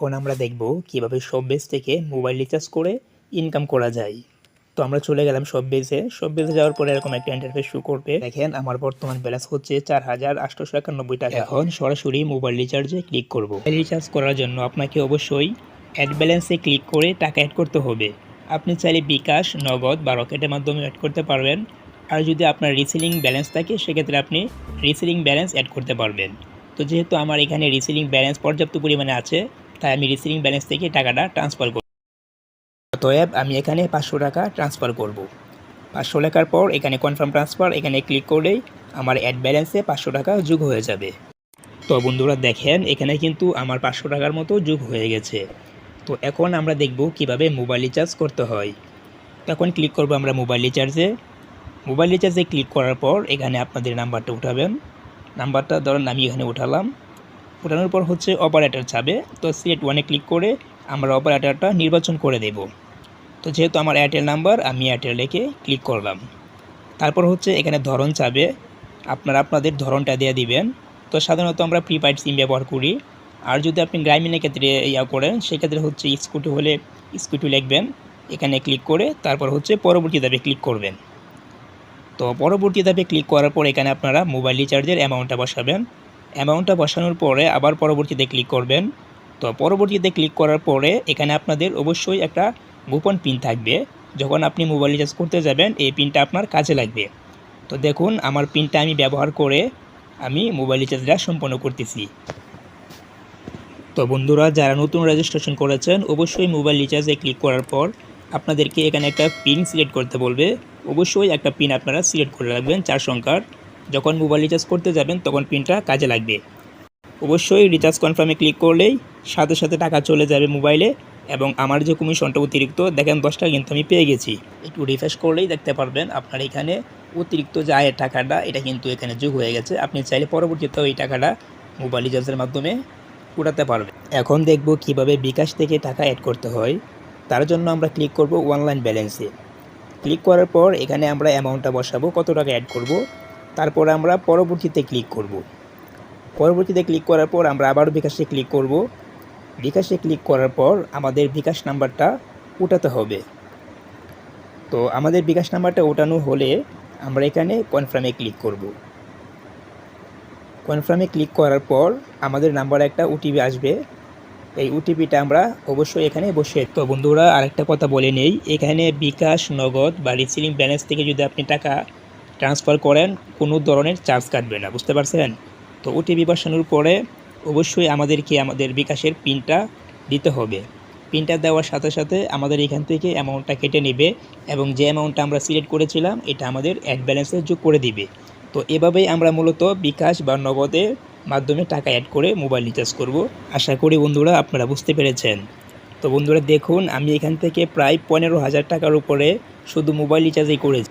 এখন আমরা দেখব কীভাবে শপবেজ থেকে মোবাইল রিচার্জ করে ইনকাম করা যায়। তো আমরা চলে গেলাম শপবেজে শপবেজে যাওয়ার পরে এরকম একটা ইন্টারফেস শো করবে। দেখেন, আমার বর্তমান ব্যালেন্স হচ্ছে চার হাজার আটশোশো একানব্বই টাকা। এখন সরাসরি মোবাইল রিচার্জে ক্লিক করব। মোবাইল রিচার্জ করার জন্য আপনাকে অবশ্যই অ্যাড ব্যালেন্সে ক্লিক করে টাকা অ্যাড করতে হবে। আপনি চাইলে বিকাশ, নগদ বা রকেটের মাধ্যমে অ্যাড করতে পারবেন। আর যদি আপনার রিসেলিং ব্যালেন্স থাকে, সেক্ষেত্রে আপনি রিসেলিং ব্যালেন্স অ্যাড করতে পারবেন। তো যেহেতু আমার এখানে রিসেলিং ব্যালেন্স পর্যাপ্ত পরিমাণে আছে তাই আমি রিসিভিং ব্যালেন্স থেকে টাকাটা ট্রান্সফার করব অতএব আমি এখানে পাঁচশো টাকা ট্রান্সফার করব। পাঁচশো লেখার পর এখানে কনফার্ম ট্রান্সফার এখানে ক্লিক করলেই আমার অ্যাড ব্যালেন্সে পাঁচশো টাকা যোগ হয়ে যাবে। তো বন্ধুরা দেখেন, এখানে কিন্তু আমার পাঁচশো টাকার মতো যোগ হয়ে গেছে। তো এখন আমরা দেখব কীভাবে মোবাইল রিচার্জ করতে হয়। তো এখন ক্লিক করব আমরা মোবাইল রিচার্জে মোবাইল রিচার্জে ক্লিক করার পর এখানে আপনাদের নাম্বারটা উঠাবেন। নাম্বারটা ধরেন আমি এখানে উঠালাম। ওঠানোর পর হচ্ছে অপারেটর চাবে তো সিলেক্ট ওয়ানে ক্লিক করে আমরা অপারেটরটা নির্বাচন করে দেব। তো যেহেতু আমার এয়ারটেল নাম্বার আমি এয়ারটেল রেখে ক্লিক করলাম। তারপর হচ্ছে এখানে ধরন চাবে আপনারা আপনাদের ধরনটা দিয়ে দিবেন। তো সাধারণত আমরা প্রিপাইড সিম ব্যবহার করি। আর যদি আপনি গ্রামীণের ক্ষেত্রে ইয়া করেন, সেক্ষেত্রে হচ্ছে স্কুটি হলে স্কুটি লিখবেন। এখানে ক্লিক করে তারপর হচ্ছে পরবর্তী ধাপে ক্লিক করবেন। তো পরবর্তী ধাপে ক্লিক করার পর এখানে আপনারা মোবাইল রিচার্জের অ্যামাউন্টটা বসাবেন। অ্যামাউন্টটা বসানোর পরে আবার পরবর্তীতে ক্লিক করবেন। তো পরবর্তীতে ক্লিক করার পরে এখানে আপনাদের অবশ্যই একটা গোপন পিন থাকবে। যখন আপনি মোবাইল রিচার্জ করতে যাবেন, এই পিনটা আপনার কাজে লাগবে। তো দেখুন, আমার পিনটা আমি ব্যবহার করে আমি মোবাইল রিচার্জটা সম্পন্ন করতেছি। তো বন্ধুরা, যারা নতুন রেজিস্ট্রেশন করেছেন, অবশ্যই মোবাইল রিচার্জে ক্লিক করার পর আপনাদেরকে এখানে একটা পিন সিলেক্ট করতে বলবে। অবশ্যই একটা পিন আপনারা সিলেক্ট করে রাখবেন চার সংখ্যার। যখন মোবাইল রিচার্জ করতে যাবেন, তখন পিনটা কাজে লাগবে। অবশ্যই রিচার্জ কনফার্মে ক্লিক করলেই সাথে সাথে টাকা চলে যাবে মোবাইলে এবং আমার যে কমিশনটা অতিরিক্ত, দেখেন দশ টাকা কিন্তু আমি পেয়ে গেছি। একটু রিফ্রেশ করলেই দেখতে পারবেন আপনার এখানে অতিরিক্ত যে আয়ের টাকাটা, এটা কিন্তু এখানে যোগ হয়ে গেছে। আপনি চাইলে পরবর্তীতেও এই টাকাটা মোবাইল রিচার্জের মাধ্যমে উঠাতে পারবেন। এখন দেখব কীভাবে বিকাশ থেকে টাকা অ্যাড করতে হয়। তার জন্য আমরা ক্লিক করব অনলাইন ব্যালেন্সে ক্লিক করার পর এখানে আমরা অ্যামাউন্টটা বসাবো, কত টাকা অ্যাড করব? তারপর আমরা পরবর্তীতে ক্লিক করব। পরবর্তীতে ক্লিক করার পর আমরা আবারও বিকাশে ক্লিক করব। বিকাশে ক্লিক করার পর আমাদের বিকাশ নাম্বারটা উঠাতে হবে। তো আমাদের বিকাশ নাম্বারটা ওঠানো হলে আমরা এখানে কনফার্মে ক্লিক করব। কনফার্মে ক্লিক করার পর আমাদের নাম্বারে একটা ওটিপি আসবে। এই ওটিপিটা আমরা অবশ্যই এখানে বসে তো বন্ধুরা, আরেকটা কথা বলে নেই। এখানে বিকাশ, নগদ বা রিসিভিং ব্যালেন্স থেকে যদি আপনি টাকা ট্রান্সফার করেন, কোনো ধরনের চার্জ কাটবে না, বুঝতে পারছেন? তো ওটিপি বসানোর পরে অবশ্যই আমাদেরকে আমাদের বিকাশের পিনটা দিতে হবে। পিনটা দেওয়ার সাথে সাথে আমাদের এখান থেকে অ্যামাউন্টটা কেটে নেবে এবং যে অ্যামাউন্টটা আমরা সিলেক্ট করেছিলাম, এটা আমাদের অ্যাড ব্যালেন্সে যোগ করে দিবে। তো এভাবেই আমরা মূলত বিকাশ বা নগদের মাধ্যমে টাকা অ্যাড করে মোবাইল রিচার্জ করব। আশা করি বন্ধুরা আপনারা বুঝতে পেরেছেন। তো বন্ধুরা দেখুন, আমি এখান থেকে প্রায় পনেরো হাজার টাকার উপরে শুধু মোবাইল রিচার্জই করেছি।